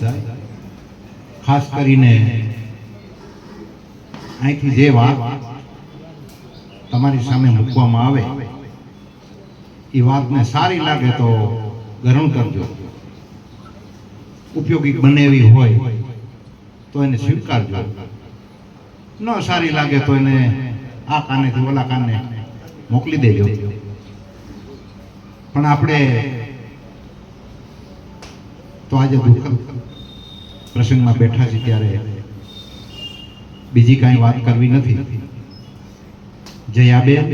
બધા, ખાસ કરીને અહીંથી જે વાત તમારી સામે મૂકવામાં આવે, એ વાતને સારી લાગે તો ગ્રહણ કરજો. ઉપયોગી બને એવી હોય તો એને સ્વીકારજો. ન સારી લાગે તો એને આ કાનેથી ઓલા કાને મોકલી દેજો. પણ આપણે તો આજે દુઃખદ પ્રસંગમાં બેઠા છીએ ત્યારે બીજી કાંઈ વાત કરવી નથી. જયાબેન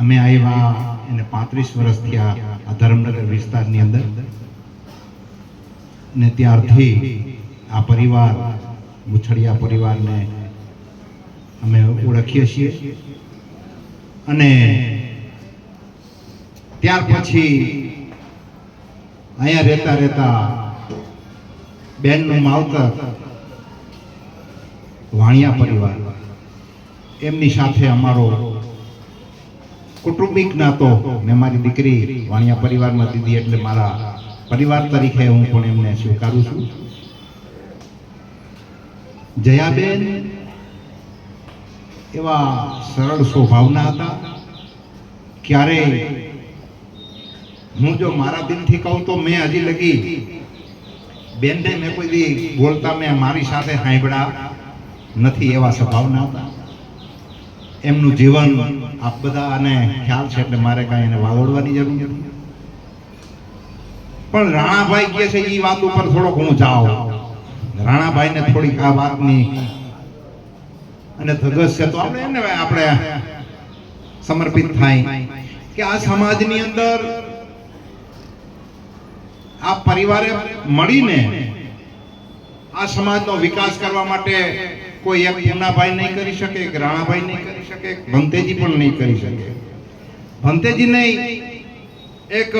અમે આવ્યા એને પાંત્રીસ વર્ષ થયા આ ધર્મનગર વિસ્તારની અંદર. ને ત્યારથી આ પરિવાર મુછડિયા પરિવારને અમે ઓળખીએ છીએ. અને ત્યાર પછી અહીંયા રહેતા રહેતા બેનનું માવતર વાણિયા પરિવાર, એમની સાથે અમારો કુટુંબિક નાતો ને મારી દીકરી વાણિયા પરિવારમાં દીધી એટલે મારા પરિવાર તરીકે હું પણ એમને સ્વીકારું છું. જયાબેન એવા સરળ સ્વભાવના હતા. ક્યારેય હું જો મારા દિલથી કહું તો મેં હજી લગી. બેનને મેં કોઈ દી બોલતા મેં મારી સાથે સાંભળ્યા નથી એવા સ્વભાવના હતા. એમનું જીવન આપ બધાને ખ્યાલ છે એટલે મારે કાંઈ એને વાવડવાની જરૂર નથી. પણ રાણાભાઈ કહે છે એ વાત ઉપર થોડોક હું જાઉં. રાણાભાઈને થોડીક આ વાતની અને ધગસ છે તો આપણે એને આપણે સમર્પિત થાય. કે આ સમાજની અંદર આ પરિવારે મળીને આ સમાજનો વિકાસ કરવા માટે કોઈ એક પૂનાભાઈ નહીં કરી શકે, એક રાણાભાઈ નહીં કરી શકે ભંતેજી પણ નહીં કરી શકે. ભંતેજી નહીં એક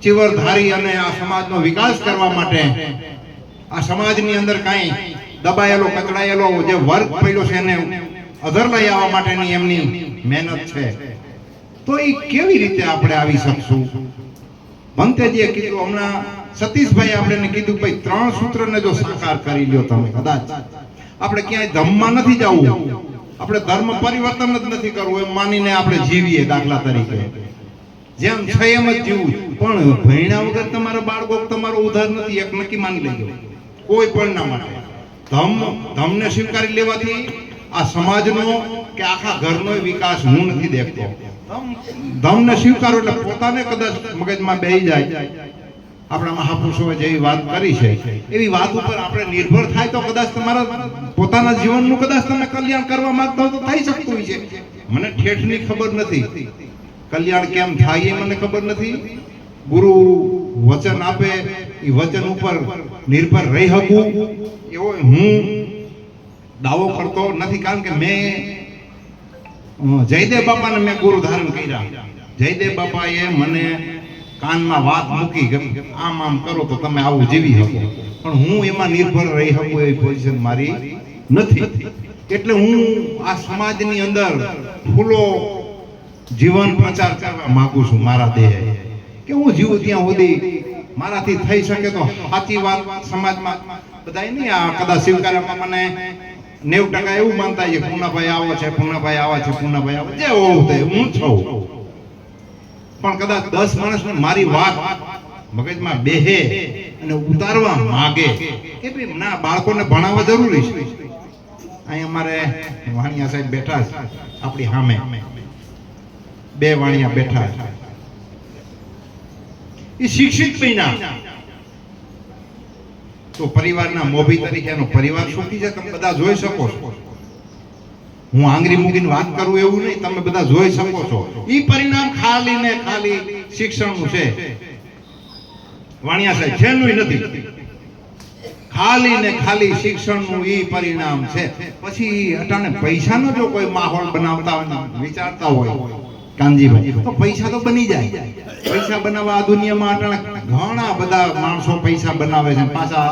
ચીવરધારી અને આ સમાજનો વિકાસ કરવા માટે આ સમાજની અંદર કાંઈ દબાયેલો, કચડાયેલો જે વર્ગ પડ્યો છે એને અધર લઈ આવવા માટેની એમની મહેનત છે. તો એ કેવી રીતે આપણે આવી શકશું? ભંતેજીએ કીધું, હમણાં સતીશભાઈ આપણે કીધું ભાઈ, ત્રણ સૂત્રને જો સાકાર કરી લ્યો તમે, કદાચ. આપણે ક્યાંય ધમમાં નથી જવું. આપણે ધર્મ પરિવર્તન જ નથી કરવું, એમ માનીને આપણે જીવીએ દાખલા તરીકે. જેમ છે એમ જ જીવવું પણ ભણ્યા વગર તમારા બાળકો તમારો ઉધાર નથી, એક નક્કી માની લેજો. કોઈ પણ ના માટે ધમ, ધમને સ્વીકારી લેવાથી આ સમાજનો કે આખા ઘરનો વિકાસ હું નથી દેખતો. ધમને સ્વીકારો એટલે પોતાને કદાચ મગજમાં બેહી જાય. આપણા મહાપુરુષોએ જેવી વાત કરી છે, એવી વાત ઉપર આપણે નિર્ભર થાય તો કદાચ તમારા પોતાના જીવનનું કદાચ તમે કલ્યાણ કરવા માંગતા હો તો થઈ શકતું હોય છે. મને ઠેઠની ખબર નથી. કલ્યાણ કેમ થાય એ મને ખબર નથી. ગુરુ વચન આપે, એ વચન ઉપર નિર્ભર રહી શકું. એવો હું દાવો કરતો નથી, કારણ કે મેં જયદેવ બાપાને મેં ગુરુ ધારણ કર્યા. જયદેવ બાપાએ મને કાનમાં વાત મૂકી આમ આમ કરો તો તમે આવું જીવી શકો. પણ હું એમાં નિર્ભર રહી શકું એવી પોઝિશન મારી નથી. એટલે હું આ સમાજની અંદર ફૂલો જીવન પ્રચાર કરવા માંગુ છું મારા દેહ. કે હું જીવું ત્યાં સુધી મારાથી થઈ શકે તો સાચી વાત સમાજમાં બધા નહીં, આ કદાચ સ્વીકારવામાં મને નેવું ટકા એવું માનતા છે પૂનાભાઈ આવો છે પૂનાભાઈ આવા છે પૂનાભાઈ આવો. જે હોવું તે, હું છું. પણ કદાચ દસ માણસ મારી વાત મગજમાં બેહે અને ઉતારવા માગે. કે ભાઈ ના બાળકોને ભણાવવા જરૂરી છે? અહીં અમારે વાણિયા સાહેબ બેઠા છે, આપણી સામે. બે વાણિયા બેઠા છે. એ શિક્ષિત બન્યા. તો પરિવારના મોભી તરીકે એનો પરિવાર સુખી છે? તમે બધા જોઈ શકો છો. હું આંગળી મૂકીને વાત કરું એવું નહીં, તમે બધા જોઈ શકો છો. એ પરિણામ ખાલી ને ખાલી શિક્ષણનું છે. વાણિયા સાહેબ છેનું નથી. ખાલી ને ખાલી શિક્ષણનું ઈ પરિણામ છે. પછી અટાણે પૈસાનો જો કોઈ માહોલ બનાવતા હોય વિચારતા હોય કાનજીભાઈ તો પૈસા તો બની જાય. પૈસા બનાવવા આ દુનિયામાં ઘણા બધા માણસો પૈસા બનાવે છે પાછા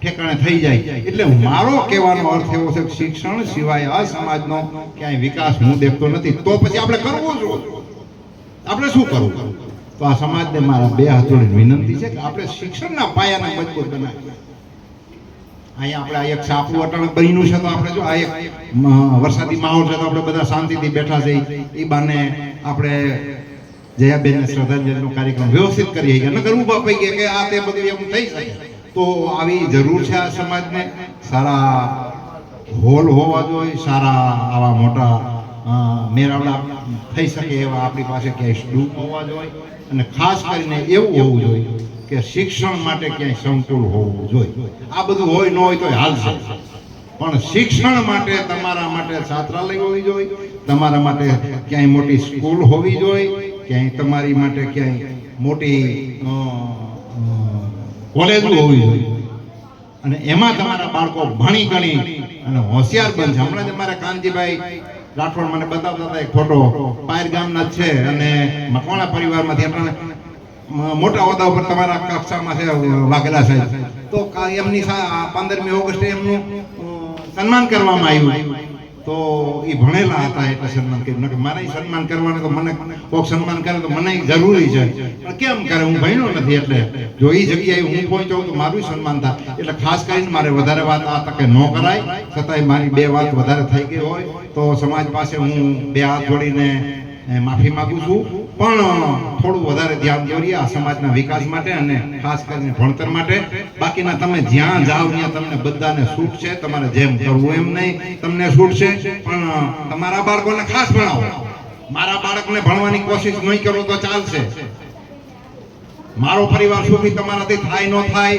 ઠેકાણે થઈ જાય. એટલે મારો કહેવાનો અર્થ એવો છે કે શિક્ષણ સિવાય આ સમાજનો ક્યાંય વિકાસ હું દેખતો નથી. તો પછી આપણે કરવું જ આપણે શું કરવું? તો આ સમાજને મારા બે હાથ વિનંતી છે કે આપણે શિક્ષણના પાયાને મજબૂત બનાવીએ. અહીંયા આપણે એક સાપુ અટાણક બન્યું છે, તો આપણે જો આ એક વરસાદી માહોલ છે, તો આપણે બધા શાંતિથી બેઠા છે. એ બાને આપણે જયાબેનને શ્રદ્ધાંજલિનો કાર્યક્રમ વ્યવસ્થિત કરીએ કે ન કરવું બાપાઈ કે આ તે બધું એમ થઈ શકે. તો આવી જરૂર છે આ સમાજને. સારા હોલ હોવા જોઈએ, સારા આવા મોટા મેળાવડા થઈ શકે એવા આપણી પાસે ક્યાંય સ્ટૂપ હોવા જોઈએ. અને ખાસ કરીને એવું હોવું જોઈએ કે શિક્ષણ માટે ક્યાંય સંકુલ હોવું જોઈએ. આ બધું હોય ન હોય તો હાલશે પણ શિક્ષણ માટે તમારા માટે છાત્રાલય હોવી જોઈએ. તમારા માટે ક્યાંય મોટી સ્કૂલ હોવી જોઈએ. ક્યાંય તમારી માટે ક્યાંય મોટી કોલેજો હોવી જોઈએ. અને એમાં તમારા બાળકો ભણી ગણી અને હોશિયાર બનશે. હમણાં જ અમારા કાનજીભાઈ રાઠોડ મને બતાવતા હતા એક ફોટો. પાયર ગામના જ છે અને મકવાણા પરિવારમાંથી આપણને મોટા હોદ્દા ઉપર તમારા કક્ષામાં છે વાઘેલા સાહેબ તો એમની પંદરમી ઓગસ્ટે એમનું સન્માન કરવામાં આવ્યું. તો એ ભણેલા હતા એટલે સન્માન કર્યું. કે મારે સન્માન કરવાનું તો મને કોક સન્માન કરે તો મને જરૂરી છે. કેમ કરે? હું ભણ્યો નથી એટલે જો એ જગ્યાએ હું પહોંચ્યો તો મારું સન્માન થાય. એટલે ખાસ કરીને મારે વધારે વાત આ તકે ન કરાય. છતાંય મારી બે વાત વધારે થઈ ગઈ હોય તો સમાજ પાસે હું બે હાથ જોડીને માફી માગું છું. પણ થોડું વધારે ધ્યાન દોરીએ આ સમાજના વિકાસ માટે અને ખાસ કરીને ભણતર માટે. બાકીના તમે જ્યાં જાઓ, ત્યાં તમને બધાને છૂટ છે. તમારે જેમ કરવું એમ નહીં, તમને છૂટ છે. પણ તમારા બાળકોને ખાસ ભણાવો. મારા બાળકને ભણવાની કોશિશ નહીં કરો તો ચાલશે. મારો પરિવાર સુખી તમારાથી થાય, ન થાય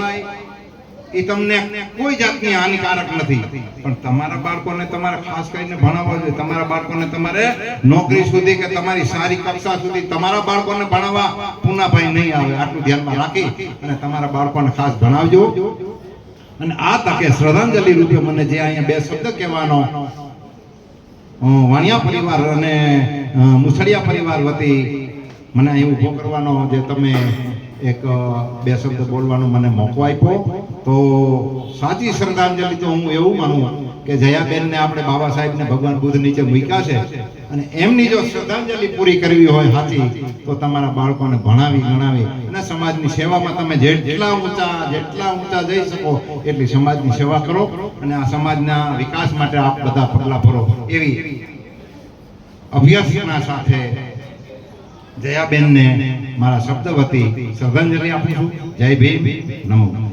એ તમને કોઈ જાતની હાનિકારક નથી. પણ તમારા બાળકોને તમારે ખાસ કરીને ભણાવવા જોઈએ. તમારા બાળકોને તમારે નોકરી સુધી કે તમારી સારી કક્ષા સુધી તમારા બાળકોને ભણાવવા પૂનાભાઈ નહીં આવે. આટલું ધ્યાનમાં રાખી અને તમારા બાળકોને ખાસ ભણાવજો. અને આ તકે શ્રદ્ધાંજલિ રૂપે મને જે અહીંયા બે શબ્દ કહેવાનો વાણિયા પરિવાર અને મુસળિયા પરિવાર વતી મને અહીં ઊભો કરવાનો જે તમે એક બે શબ્દ બોલવાનો મને મોકો આપ્યો. તો સાચી શ્રદ્ધાંજલિ તો હું એવું માનું કે જયાબેનને આપણે બાબા સાહેબને ભગવાન બુદ્ધ નીચે મૂક્યા છે અને એમની જો શ્રદ્ધાંજલિ પૂરી કરવી હોય સાચી તો તમારા બાળકોને ભણાવી, ગણાવી અને સમાજની સેવામાં તમે જેટલા ઊંચા જેટલા ઊંચા જઈ શકો એટલી સમાજની સેવા કરો અને આ સમાજના વિકાસ માટે આપ બધા પગલાં ભરો એવી અભ્યાસના સાથે જયાબેનને મારા શબ્દ વતી શ્રદ્ધાંજલિ આપું છું. જય ભીમ. નમો.